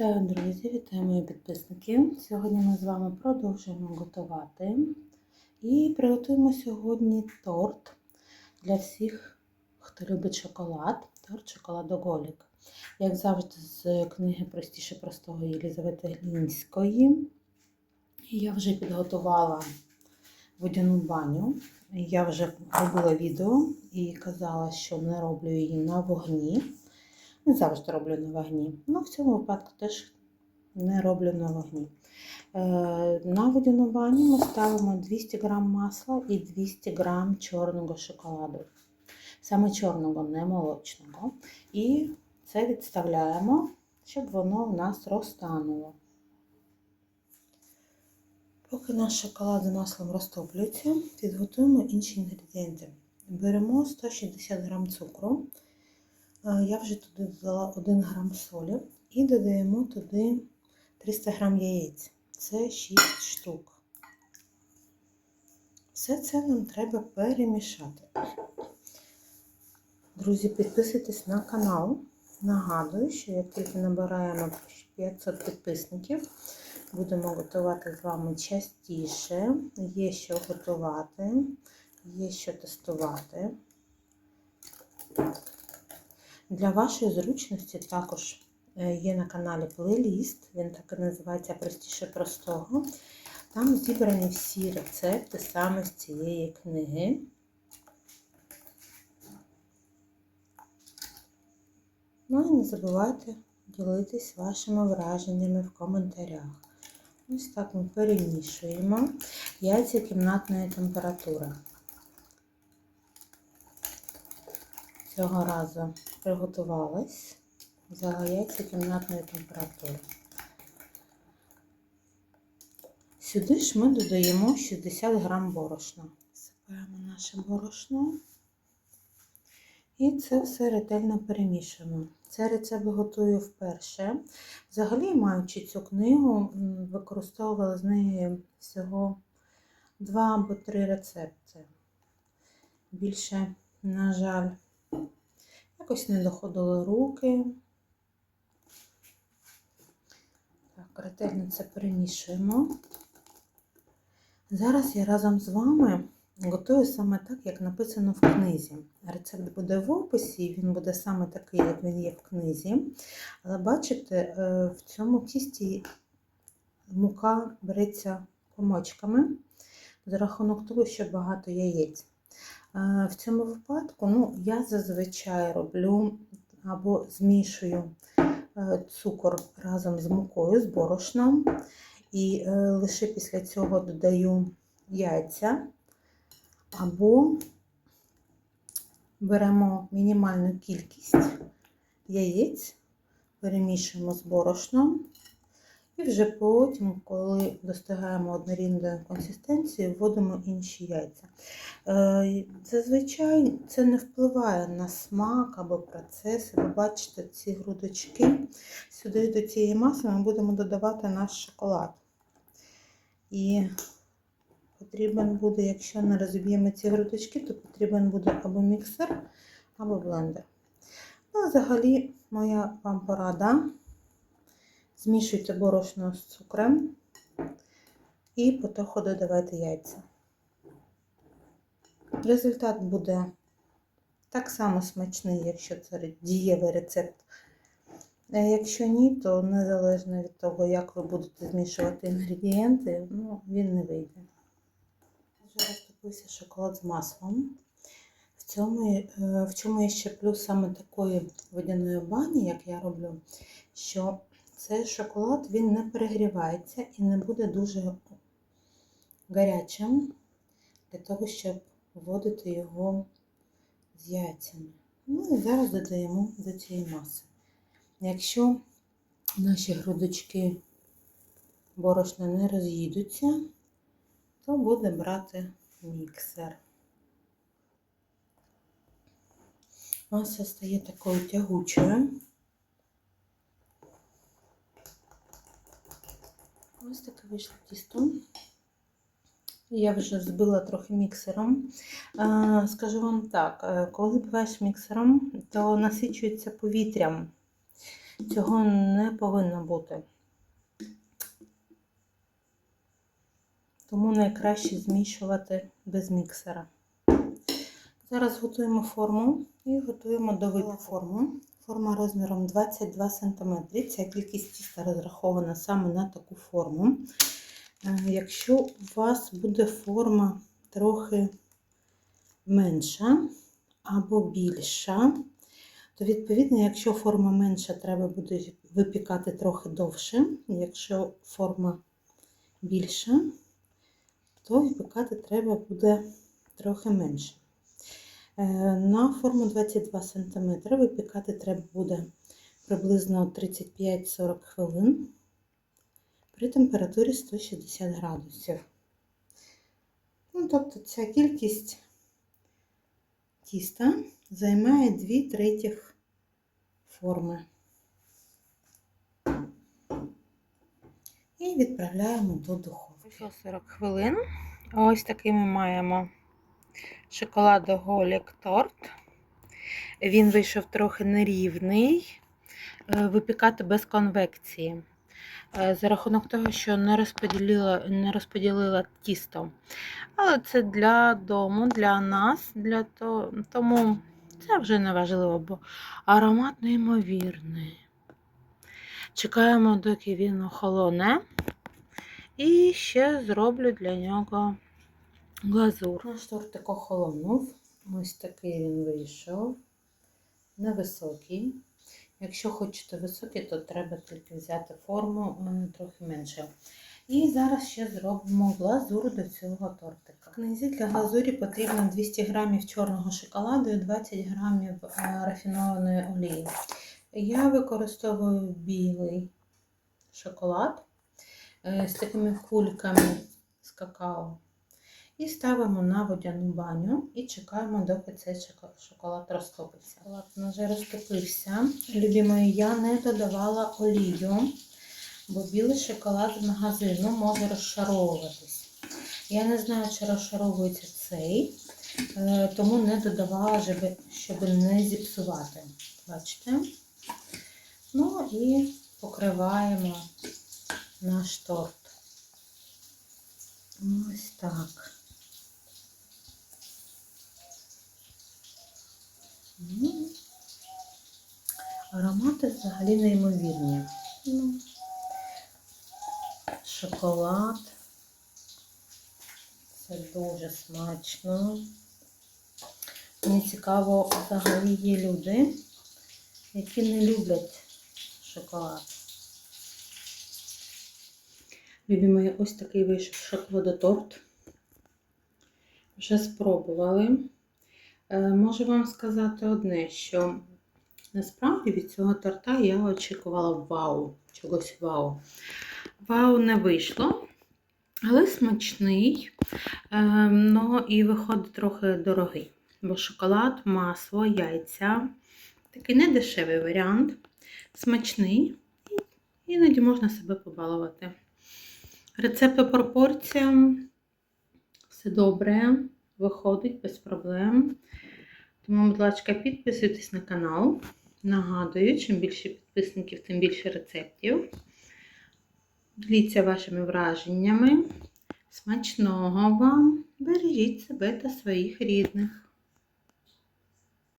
Вітаю, друзі! Вітаю мої підписники! Сьогодні ми з вами продовжуємо готувати і приготуємо сьогодні торт для всіх, хто любить шоколад. Торт шоколадоголік. Як завжди, з книги Простіше простого Єлізавети Глінської. Я вже підготувала водяну баню. Я вже робила відео і казала, що не роблю її на вогні. Не завжди роблю на вогні. Ну, в цьому випадку теж не роблю на вогні. Е, на водяну баню ми ставимо 200 г масла і 200 г чорного шоколаду. Саме чорного, не молочного. І це відставляємо, щоб воно у нас розтануло. Поки наш шоколад з маслом розтоплюється, підготуємо інші інгредієнти. Беремо 160 г цукру. Я вже туди додала 1 грам солі і додаємо туди 300 грам яєць. Це 6 штук. Все це нам треба перемішати. Друзі, підписуйтесь на канал. Нагадую, що як тільки набираємо 500 підписників, будемо готувати з вами частіше. Є що готувати, є що тестувати. Для вашої зручності також є на каналі плейліст, він так і називається Простіше простого. Там зібрані всі рецепти саме з цієї книги. Ну і не забувайте ділитись вашими враженнями в коментарях. Ось так ми перемішуємо яйця кімнатної температури. Цього разу приготувалась, взяла яйця кімнатної температури. Сюди ж ми додаємо 60 грам борошна. Сипаємо наше борошно і це все ретельно перемішуємо. Цей рецепт готую вперше. Взагалі, маючи цю книгу, використовувала з неї всього 2 або 3 рецепти. Більше, на жаль, Якось не доходили руки. Так, ретельно це перемішуємо. Зараз я разом з вами готую саме так, як написано в книзі. Рецепт буде в описі, він буде саме такий, як він є в книзі. Але бачите, в цьому тісті мука береться комочками за рахунок того, що багато яєць. В цьому випадку ну, я зазвичай роблю або змішую е, цукор разом з мукою, з борошном, і е, лише після цього додаю яйця, або беремо мінімальну кількість яєць, перемішуємо з борошном. І вже потім, коли достигаємо однорідної консистенції, вводимо інші яйця. Е, зазвичай це не впливає на смак або процес. Ви бачите ці грудочки. Сюди до цієї маси ми будемо додавати наш шоколад. І потрібен буде, якщо не розіб'ємо ці грудочки, то потрібен буде або міксер, або блендер. Ну, взагалі, моя вам порада. Змішуйте борошно з цукром і потроху додавайте яйця. Результат буде так само смачний, якщо це дієвий рецепт. Якщо ні, то незалежно від того, як ви будете змішувати інгредієнти, ну, він не вийде. Вже розтопився шоколад з маслом. В цьому, е, в чому є ще плюс саме такої водяної бані, як я роблю, що цей шоколад він не перегрівається і не буде дуже гарячим для того, щоб вводити його з яйцями. Ну і зараз додаємо до цієї маси. Якщо наші грудочки борошна не роз'їдуться, то буде брати міксер. Маса стає такою тягучою. Ось таке вийшло тісто. Я вже збила трохи міксером. Скажу вам так, коли збиваєш міксером, то насичується повітрям. Цього не повинно бути. Тому найкраще змішувати без міксера. Зараз готуємо форму і готуємо до випіку форму. Форма розміром 22 см. Ця кількість тіста розрахована саме на таку форму. Е, Якщо у вас буде форма трохи менша або більша, то відповідно, якщо форма менша, треба буде випікати трохи довше. Якщо форма більша, то випікати треба буде трохи менше. Е, На форму 22 см випікати треба буде приблизно 35-40 хвилин при температурі 160 градусів. Ну, тобто ця кількість тіста займає 2 третіх форми. І відправляємо до духовки. 40 хвилин. Ось такий ми маємо шоколадоголік торт. Він вийшов трохи нерівний. Е, Випікати без конвекції. Е, За рахунок того, що не розподілила, не розподілила тісто. Але це для дому, для нас, для то, тому це вже не важливо, бо аромат неймовірний. Чекаємо, доки він охолоне. І ще зроблю для нього глазур. Наш тортик охолонув. Ось такий він вийшов. Невисокий. Якщо хочете високий, то треба тільки взяти форму е, трохи менше. І зараз ще зробимо глазур до цього тортика. Книзі для глазурі потрібно 200 г чорного шоколаду і 20 г рафінованої олії. Я використовую білий шоколад е, з такими кульками з какао. І ставимо на водяну баню і чекаємо, доки цей шоколад розтопиться. Шоколад вже розтопився. Любі мої, я не додавала олію, бо білий шоколад з магазину може розшаровуватись. Я не знаю, чи розшаровується цей, е, тому не додавала, щоб не зіпсувати. Бачите? Ну і покриваємо наш торт. Ось так. Аромати взагалі неймовірні. Ну, шоколад. Це дуже смачно. Мені цікаво, взагалі є люди, які не люблять шоколад. Любі мої, ось такий вийшов шоколадоторт. Вже спробували. Е, Можу вам сказати одне, що насправді від цього торта я очікувала вау, чогось вау. Вау не вийшло, але смачний, ну і виходить трохи дорогий. Бо шоколад, масло, яйця такий недешевий варіант, смачний, і іноді можна себе побалувати. Рецепт по пропорціям все добре, виходить без проблем. Тому, будь ласка, підписуйтесь на канал. Нагадую, чим більше підписників, тим більше рецептів. Діліться вашими враженнями. Смачного вам! Бережіть себе та своїх рідних.